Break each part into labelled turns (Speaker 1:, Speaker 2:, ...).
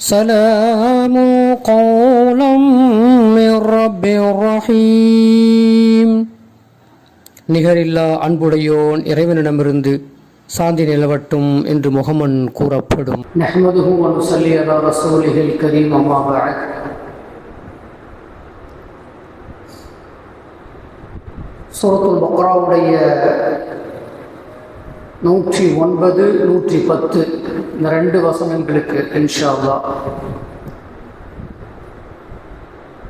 Speaker 1: سلام قولا من رب رحيم நிகரில்லா அன்புடையோன் இறைவனிடமிருந்து சாந்தி நிலவட்டும் என்று முகமன் கூறப்படும்
Speaker 2: نحمده ونصلي على رسوله الكريم أما بعد சூரத்துல் பக்ராவுடைய நூற்றி ஒன்பது நூற்றி பத்து இந்த ரெண்டு வசனங்களுக்கு இன்ஷா அல்லாஹ்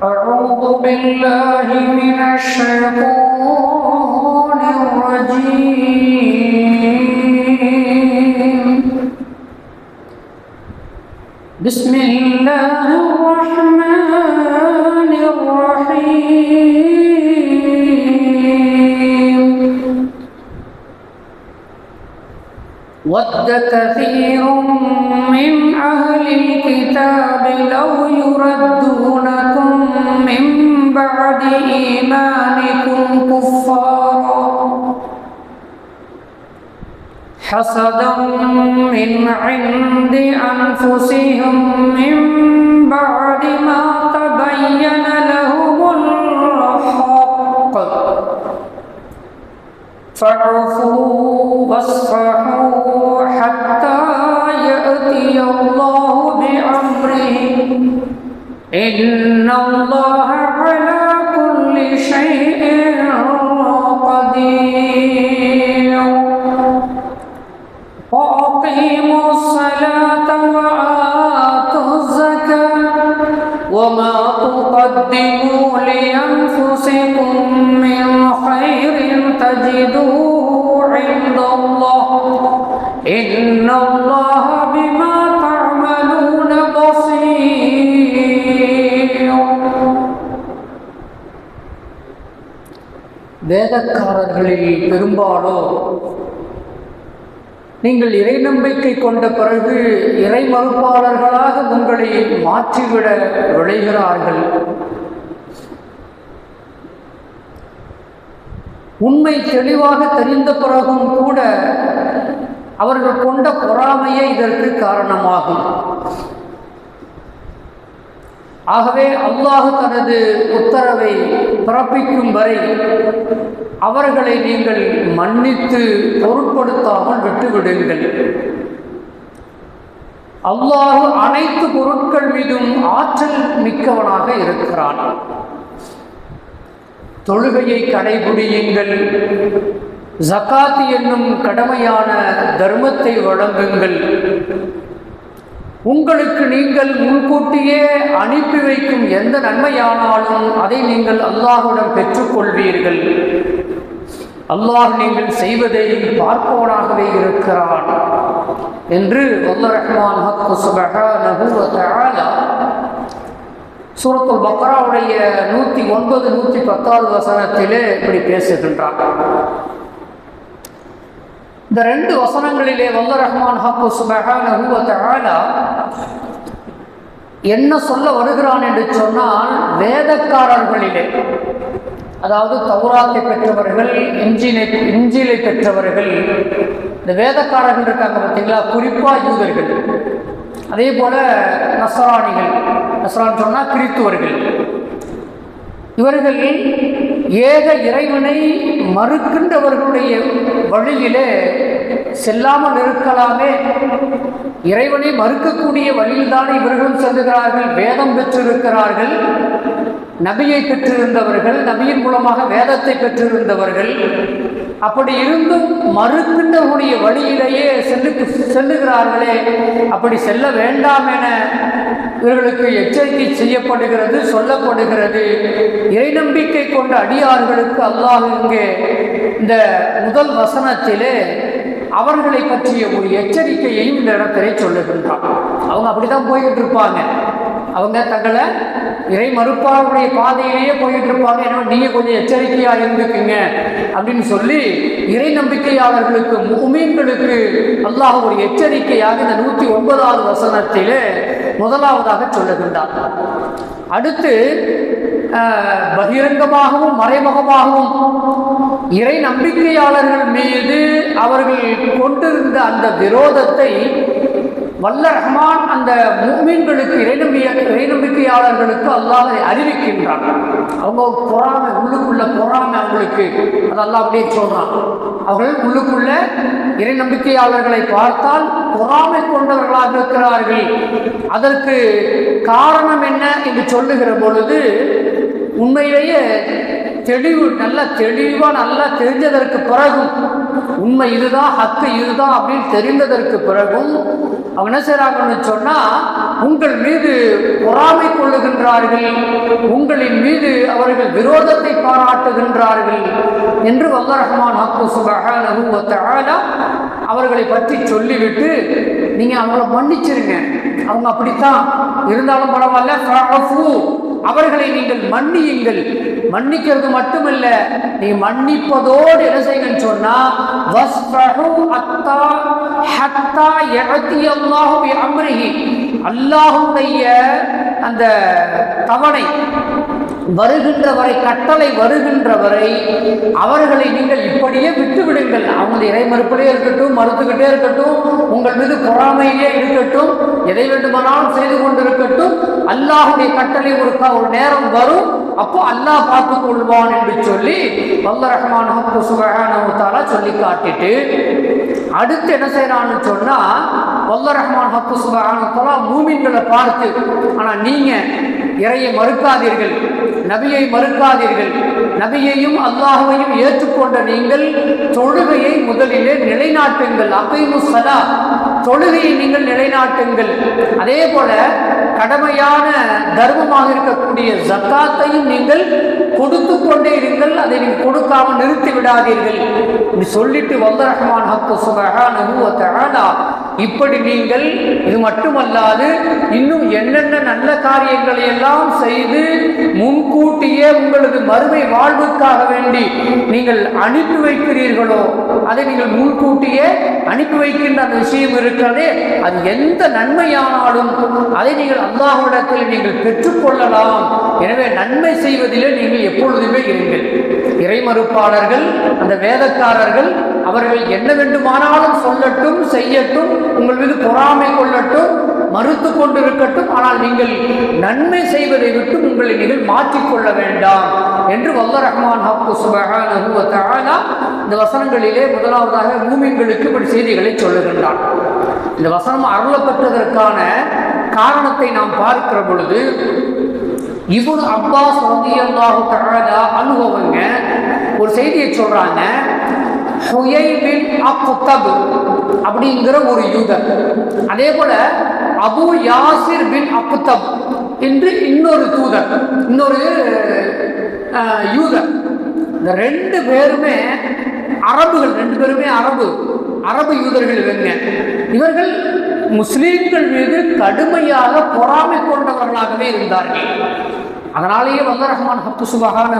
Speaker 2: أعوذ بالله من الشيطان الرجيم بسم الله الرحمن الرحيم ود كثير من أهل الكتاب لو يردونكم من بعد إيمانكم كفارا. حسدا من عند أنفسهم من بعد ما تبين لهم الحق. فاعفوا واصفحوا إن الله على كل شيء قدير وأقيموا الصلاة وآتوا الزكاة وما تقدموا لأنفسكم من خير تجدوه عند الله إن الله வேதக்காரர்களில் பெரும்பாலோர் நீங்கள் இறை நம்பிக்கை கொண்ட பிறகு இறை மறுப்பாளர்களாக உங்களை மாற்றிவிட விளைகிறார்கள் உண்மை தெளிவாக தெரிந்த பிறகும் கூட அவர்கள் கொண்ட பொறாமையே இதற்கு காரணமாகும். ஆகவே அல்லாஹ் தனது உத்தரவை பிறப்பிக்கும் வரை அவர்களை நீங்கள் மன்னித்து பொருட்படுத்தாமல் விட்டுவிடுங்கள். அல்லாஹ் அனைத்து பொருட்கள் மீதும் ஆற்றல் மிக்கவனாக இருக்கிறான். தொழுகையை கடைபிடியுங்கள். ஜக்காத் என்னும் கடமையான தர்மத்தை வழங்குங்கள். உங்களுக்கு நீங்கள் முன்கூட்டியே அனுப்பி வைக்கும் எந்த நன்மையானாலும் அதை நீங்கள் அல்லாஹுடன் பெற்றுக்கொள்வீர்கள். அல்லாஹ் நீங்கள் செய்வதை பார்ப்பவனாகவே இருக்கிறான் என்று ரஹ்மான் சூரத்துல் பக்ராவுடைய நூற்றி ஒன்பது நூற்றி பத்தாவது வசனத்திலே இப்படி பேசுகின்றான். இந்த ரெண்டு வசனங்களிலே வல்ல ரஹ்மான் ஹக்கு சுபகான வ என்ன சொல்ல வருகிறான் என்று சொன்னால் வேதக்காரர்களிலே அதாவது தௌராத்தை பெற்றவர்கள் இஞ்சினை இஞ்சிலை பெற்றவர்கள் இந்த வேதக்காரர்கள் இருக்காங்க பார்த்தீங்களா? குறிப்பாக யூதர்கள். அதே போல நசராணிகள் நசரான் சொன்னால் கிறித்துவர்கள். இவர்கள் ஏக இறைவனை மறுக்கின்றவர்களுடைய வழியிலே செல்லாமல் இருக்கலாமே. இறைவனை மறுக்கக்கூடிய வழியில்தானே இவர்களும் செல்லுகிறார்கள் வேதம் பெற்றிருக்கிறார்கள் நபியை பெற்றிருந்தவர்கள் நபியின் மூலமாக வேதத்தை பெற்றிருந்தவர்கள். அப்படி இருந்தும் மறுக்கின்றவருடைய வழியிலேயே செல்லு செல்லுகிறார்களே. அப்படி செல்ல வேண்டாம் என இவர்களுக்கு எச்சரிக்கை செய்யப்படுகிறது சொல்லப்படுகிறது. இறை நம்பிக்கை கொண்ட அடியார்களுக்கு அல்லாஹ் இங்கே இந்த முதல் வசனத்திலே அவர்களை பற்றிய ஒரு எச்சரிக்கையையும் இந்த இடத்திலே சொல்லுகின்றான். அவங்க அப்படிதான் போய்கிட்டு இருப்பாங்க. அவங்க தங்களை இறை மறுப்பாளருடைய பாதையிலேயே போயிட்டு இருப்பாங்க ஏன்னா நீங்க கொஞ்சம் எச்சரிக்கையா இருந்துக்குங்க அப்படின்னு சொல்லி இறை நம்பிக்கையாளர்களுக்கு முமீன்களுக்கு அல்லாஹ் ஒரு எச்சரிக்கையாக இந்த நூத்தி ஒன்பதாவது வசனத்திலே முதலாவதாக சொல்லுகின்றார். அடுத்து பகிரங்கமாகவும் மறைமுகமாகவும் இறை நம்பிக்கையாளர்கள் மீது அவர்கள் கொண்டிருந்த அந்த விரோதத்தை வல்ல ரஹ்மான் அந்த முக்மீன்களுக்கு இறைநம்பிய இறைநம்பிக்கையாளர்களுக்கு அல்லாஹ் அதை அறிவிக்கின்றான். அவங்க பொறாமை உள்ளுக்குள்ள பொறாமை அவங்களுக்கு. அது அல்லாஹ் அப்படியே சொல்றான். அவர்கள் உள்ளுக்குள்ள இறை நம்பிக்கையாளர்களை பார்த்தால் பொறாமை கொண்டவர்களாக இருக்கிறார்கள். அதற்கு காரணம் என்ன என்று சொல்லுகிற பொழுது உண்மையிலேயே தெளிவு நல்ல தெளிவாக நல்லா தெரிஞ்சதற்கு பிறகும் உண்மை இதுதான் ஹக்கு இதுதான் அப்படின்னு தெரிந்ததற்கு பிறகும் அவன் என்ன செய்கிறாங்கன்னு சொன்னால் உங்கள் மீது பொறாமை கொள்ளுகின்றார்கள் உங்களின் மீது அவர்கள் விரோதத்தை பாராட்டுகின்றார்கள் என்று வல்ல ரஹ்மான் ஹக்கு சுபஹானஹு அவர்களை பற்றி சொல்லிவிட்டு நீங்கள் அவங்கள மன்னிச்சிருங்க. அவங்க அப்படித்தான். இருந்தாலும் பரவாயில்ல அவர்களை நீங்கள் மன்னியுங்கள். மன்னிக்கிறது மட்டுமல்ல நீ மன்னிப்பதோடு என்ன செய்யுங்கன்னு சொன்னா அல்லாஹுடைய அத்தா ஹத்தா அந்த தவணை வருகின்ற வரை கட்டளை வருகின்ற வரை அவர்களை நீங்கள் இப்படியே விட்டு விடுங்கள் அவங்க இறை மறுப்பிலே இருக்கட்டும் மறுத்துக்கிட்டே இருக்கட்டும் உங்கள் மீது பொறாமையிலே இருக்கட்டும் எதை வேண்டுமானாலும் செய்து கொண்டிருக்கட்டும் அல்லாஹுடைய கட்டளை ஒரு ஒரு நேரம் வரும் அப்போ அல்லாஹ் பார்த்து கொள்வான் என்று சொல்லி வல்ல ரஹ்மான் ஹக்கு சொல்லி காட்டிட்டு அடுத்து என்ன செய்யறான்னு சொன்னா வல்ல ரஹ்மான் ஹக்கு சுபஹானஹு மூமின்களை பார்த்து ஆனா நீங்க இறையை மறுக்காதீர்கள். நபியை மறுக்காதீர்கள். நபியையும் அல்லாஹுவையும் ஏற்றுக்கொண்ட நீங்கள் தொழுகையை முதலிலே நிலைநாட்டுங்கள். அகைமு சதா தொழுகையை நீங்கள் நிலைநாட்டுங்கள். அதே போல கடமையான தர்மமாக இருக்கக்கூடிய ஜக்காத்தையும் நீங்கள் கொடுத்து கொண்டே இருங்கள். அதை நீங்கள் கொடுக்காமல் நிறுத்தி விடாதீர்கள். இப்படி சொல்லிட்டு வல்ல ரஹ்மான் ஹக்கு சுபஹானஹு வ தஆலா இப்படி நீங்கள் இது மட்டுமல்லாது இன்னும் என்னென்ன நல்ல காரியங்களை எல்லாம் செய்து முன்கூட்டியே உங்களது மறுமை வாழ்வுக்காக வேண்டி நீங்கள் அனுப்பி வைக்கிறீர்களோ அதை நீங்கள் முன்கூட்டியே அனுப்பி வைக்கின்ற அந்த விஷயம் இருக்கிறதே அது எந்த நன்மையானாலும் அதை நீங்கள் அல்லாஹ்விடத்தில் நீங்கள் பெற்றுக்கொள்ளலாம். எனவே நன்மை செய்வதிலே நீங்கள் எப்பொழுதுமே இருங்கள். இறைமறுப்பாளர்கள் அந்த வேதக்காரர்கள் அவர்கள் என்ன வேண்டுமானாலும் சொல்லட்டும் செய்யட்டும் உங்கள் மீது பொறாமை கொள்ளட்டும் மறுத்து கொண்டிருக்கட்டும் ஆனால் நீங்கள் நன்மை செய்வதை விட்டு உங்களை நீங்கள் மாற்றிக்கொள்ள வேண்டாம் என்று வல்ல ரஹ்மான் ஹக்கு சுபஹானஹு இந்த வசனங்களிலே முதலாவதாக மூமின்களுக்கு இப்படி செய்திகளை சொல்லுகின்றான். இந்த வசனம் அருளப்பட்டதற்கான காரணத்தை நாம் பார்க்கிற பொழுது இவரு அப்பாஸ் ரலியல்லாஹு தஆலா அனுபவங்க ஒரு செய்தியை சொல்றாங்க ஹுயை பின் அப்படிங்கிற ஒரு யூதர். அதே போல அபு யாசிர் பின் அப்புத்தப் என்று இன்னொரு தூதர் இன்னொரு யூதர். இந்த ரெண்டு பேருமே அரபுகள் ரெண்டு பேருமே அரபு அரபு யூதர்கள் இவங்க. இவர்கள் முஸ்லீம்கள் மீது கடுமையாக பொறாமை கொண்டவர்களாகவே இருந்தார்கள். அதனாலேயே வல்ல ரஹ்மான் ஹக்கு சுபகான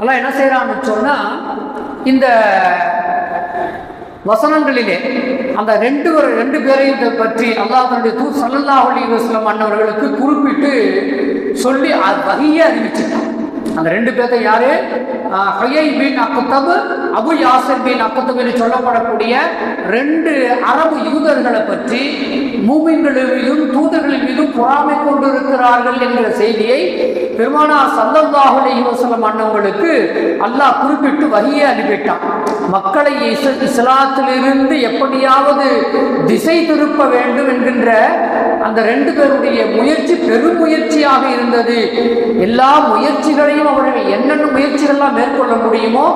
Speaker 2: எல்லாம் என்ன செய்யறான்னு சொன்னா இந்த வசனங்களிலே அந்த ரெண்டு ரெண்டு பேரையும் பற்றி அல்லாஹனுடைய தூ சல்லல்லாஹு அலைஹி வஸல்லம் அன்னவர்களுக்கு குறிப்பிட்டு சொல்லி அது வகையே அறிவிச்சிட்டான் அந்த ரெண்டு பேர்த்த யாரு? ஆஹ், பின் அக்கத்தபு அபு யாசர் பின் அக்கத்தபு என்று சொல்லப்படக்கூடிய ரெண்டு அரபு யூதர்களை பற்றி மூமின்களின் மீதும் தூதர்களின் மீதும் பொறாமை கொண்டிருக்கிறார்கள் என்கிற செய்தியை பெருமானா சல்லல்லாஹு அலைஹி வஸல்லம் அண்ணவங்களுக்கு அல்லாஹ் குறிப்பிட்டு வகையை அனுப்பிட்டான். மக்களை இஸ்- இஸ்லாத்திலிருந்து எப்படியாவது திசை திருப்ப வேண்டும் என்கின்ற அந்த ரெண்டு பேருடைய முயற்சி பெருமுயற்சியாக இருந்தது. எல்லா முயற்சிகளையும் அவர்கள் என்னென்ன முயற்சிகள்லாம் மேற்கொள்ள முடியுமோ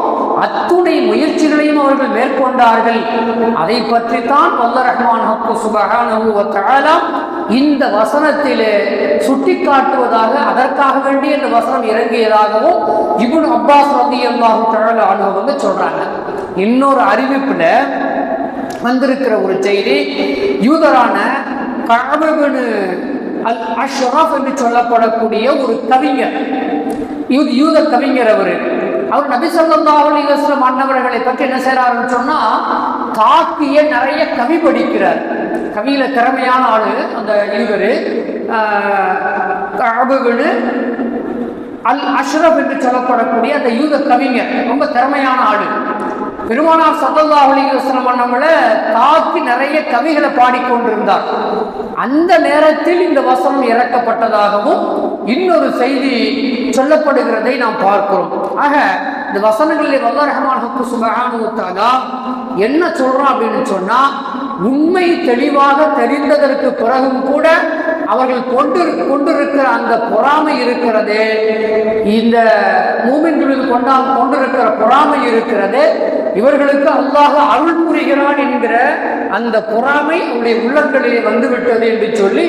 Speaker 2: அத்துணை முயற்சிகளையும் அவர்கள் மேற்கொண்டார்கள். அதை பற்றித்தான் வல்ல ரஹ்மான் ஹக்கு சுபஹானஹு இந்த வசனத்திலே சுட்டிக்காட்டுவதாக அதற்காக வேண்டி இந்த வசனம் இறங்கியதாகவும் இவன் அப்பாஸ் ரலியல்லாஹு தஆலா அன்ஹு வந்து சொல்றாங்க. இன்னொரு அறிவிப்புல வந்திருக்கிற ஒரு செய்தி யூதரான கஅபுபின் அல் அஷ்ரஃப் என்று சொல்லப்படக்கூடிய ஒரு கவிஞர். யூத யூத கவிஞர் அவர். அவர் நபி ஸல்லல்லாஹு அலைஹி அன்னவர்களை பற்றி என்ன செய்கிறாருன்னு சொன்னால் தாக்கிய நிறைய கவி படிக்கிறார். கவியில திறமையான ஆளு அந்த யூதர் கஅபுபின் அல் அஷ்ரப் என்று சொல்லப்படக்கூடிய அந்த யூத கவிஞர். ரொம்ப திறமையான ஆளு. பெருமானார் சல்லல்லாஹு அலைஹி வஸல்லம் தாக்கி நிறைய கவிகளை பாடிக்கொண்டிருந்தார். அந்த நேரத்தில் இந்த வசனம் இறக்கப்பட்டதாகவும் இன்னொரு செய்தி சொல்லப்படுகிறதை நாம் பார்க்கிறோம். ஆக இந்த வசனங்களில் வல்ல ரஹமான் ஹக்கு சுபகானுத்தாலா என்ன சொல்றான் அப்படின்னு சொன்னா உண்மை தெளிவாக தெரிந்ததற்கு பிறகும் கூட அவர்கள் கொண்டு கொண்டிருக்கிற அந்த பொறாமை இருக்கிறதே இந்த மூமின்களில் கொண்டா கொண்டிருக்கிற பொறாமை இருக்கிறது இவர்களுக்கு அல்லாஹ் அருள் புரிகிறான் என்கிற அந்த பொறாமை அவருடைய உள்ளங்களிலே வந்துவிட்டது என்று சொல்லி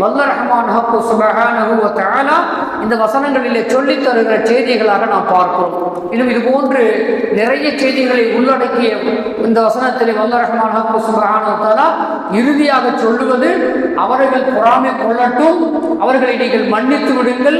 Speaker 2: வல்ல ரஹ்மான் ஹக்கு சுபஹானஹு இந்த வசனங்களிலே சொல்லித் தருகிற செய்திகளாக நாம் பார்க்கிறோம். இன்னும் இது போன்று நிறைய செய்திகளை உள்ளடக்கிய இந்த வசனத்திலே வல்ல ரஹ்மான் ஹக்கு சுபஹானஹு இறுதியாக சொல்லுவது அவர்கள் பொறாமை கொள்ளட்டும் அவர்களை நீங்கள் மன்னித்து விடுங்கள்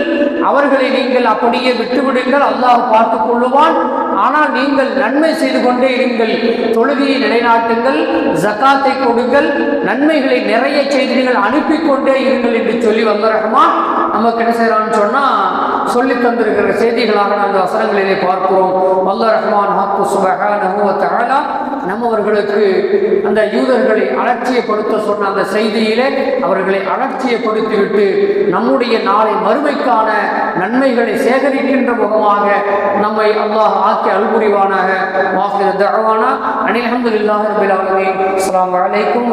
Speaker 2: அவர்களை நீங்கள் அப்படியே விட்டுவிடுங்கள் அல்லாஹ் பார்த்துக் கொள்ளுவான் ஆனால் நீங்கள் நன்மை செய்து கொண்டே இருங்கள். தொழுகையை நிலைநாட்டுங்கள் ஜக்காத்தை கொடுங்கள் நன்மைகளை நிறைய செய்திகள் அனுப்பி கொண்டே இருங்கள் என்று சொல்லி வந்த ரஹ்மான் நமக்கு என்ன செய்யறான்னு சொன்னா சொல்லி தந்திருக்கிற செய்திகளாக அந்த வசனங்களிலே பார்க்கிறோம். வல்ல ரஹ்மான் ஹாக்கு சுபஹானஹு நம்மவர்களுக்கு அந்த யூதர்களை அலட்சியப்படுத்த சொன்ன அந்த செய்தியிலே அவர்களை அலட்சியப்படுத்திவிட்டு நம்முடைய நாளை மறுமைக்கான நன்மைகளை சேகரிக்கின்ற முகமாக நம்மை அல்லாஹ் ஆக்கி அல்புரிவானாக வாஹிர தரவானா அனில் அல்ஹம்துலில்லாஹி ரப்பில் ஆலமீன். அஸ்ஸலாமு அலைக்கும்